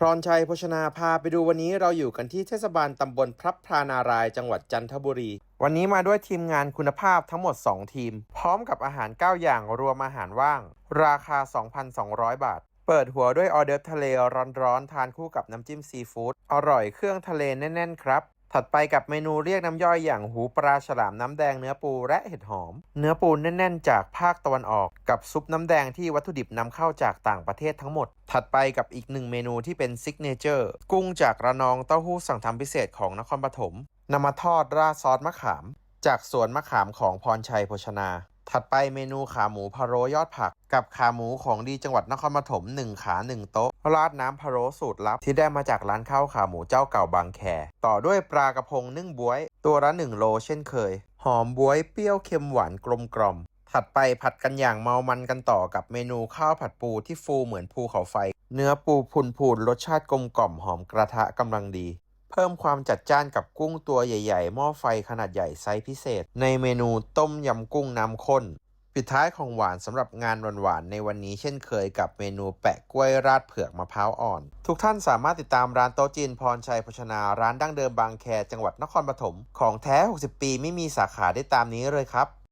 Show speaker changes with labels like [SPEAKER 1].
[SPEAKER 1] พรชัยโภชนาพาไปดูวันนี้เราอยู่กันที่เทศบาลตำบลพระพรานารายจังหวัดจันทบุรี วันนี้มาด้วยทีมงานคุณภาพทั้งหมด 2 ทีม พร้อมกับอาหาร 9 อย่างรวมอาหารว่าง ราคา 2,200 บาท เปิดหัวด้วยออเดิร์ฟทะเลร้อนๆ ทานคู่กับน้ำจิ้มซีฟู้ดอร่อยเครื่องทะเลแน่น ๆ ครับ ถัดไปกับเมนูเรียกน้ำย่อยอย่างหูปลาฉลามน้ำแดงเนื้อปูและเห็ดหอม เนื้อปูแน่นๆ จากภาคตะวันออก กับซุปน้ำแดงที่วัตถุดิบนำเข้าจากต่างประเทศทั้งหมด ถัดไปกับอีกหนึ่งเมนูที่เป็นซิกเนเจอร์กุ้งจากระนองเต้าหู้สั่งทำพิเศษของนครปฐมนำมาทอดราดซอสมะขาม จากสวนมะขามของพรชัยโภชนา ถัดไปเมนูขาหมูพะโล้ยอดผัก กับขาหมูของดีจังหวัดนครปฐม1 ขา 1 โต๊ะ ราดน้ำพะโล้สูตรลับ ที่ได้มาจากร้านข้าวขาหมูเจ้าเก่าบางแค ต่อด้วยปลากระพงนึ่งบวย ตัวละ 1 โลเช่นเคย หอมบวยเปรี้ยวเค็มหวานกลมกล่อม ถัดไปผัดกันอย่างเมามันกันต่อกับเมนูข้าวผัดปูที่ฟูเหมือนภูเขาไฟ เนื้อปูพุนๆรสชาติกลมกล่อมหอมกระทะกำลังดี พิ่มความจัดจ้านกับกุ้งตัวใหญ่ๆ หม้อไฟขนาดใหญ่ไซส์พิเศษ ในเมนูต้มยำกุ้งน้ำข้น ปิดท้ายของหวานสำหรับงานหวานๆในวันนี้เช่นเคยกับเมนูแปะกล้วยราดเผือกมะพร้าวอ่อน ทุกท่านสามารถติดตามร้านโต๊ะจีนพรชัยโภชนาร้านดั้งเดิมบางแคจังหวัดนครปฐมของแท้ 60 ปีไม่มีสาขาได้ตามนี้เลยครับ